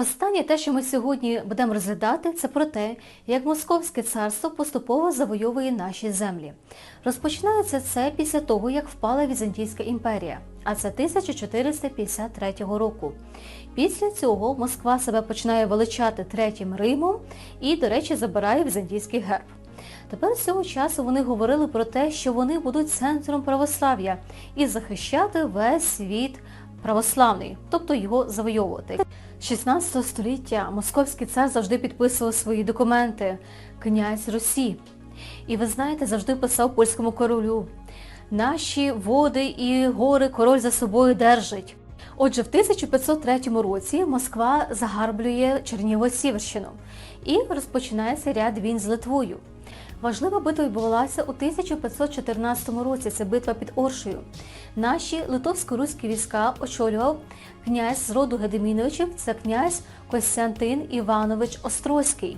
Останнє те, що ми сьогодні будемо розглядати, це про те, як Московське царство поступово завойовує наші землі. Розпочинається це після того, як впала Візантійська імперія, а це 1453 року. Після цього Москва себе починає величати третім Римом і, до речі, забирає візантійський герб. Тепер з цього часу вони говорили про те, що вони будуть центром православ'я і захищати весь світ православний, тобто його завойовувати. 16 століття московський цар завжди підписував свої документи князь Русі. І ви знаєте, завжди писав польському королю: наші води і гори король за собою держить. Отже, в 1503 році Москва загарблює Черніго-Сіверщину і розпочинається ряд війн з Литвою. Важлива битва відбувалася у 1514 році. Це битва під Оршею. Наші литовсько-руські війська очолював князь з роду Гедеміновичів, це князь Костянтин Іванович Острозький.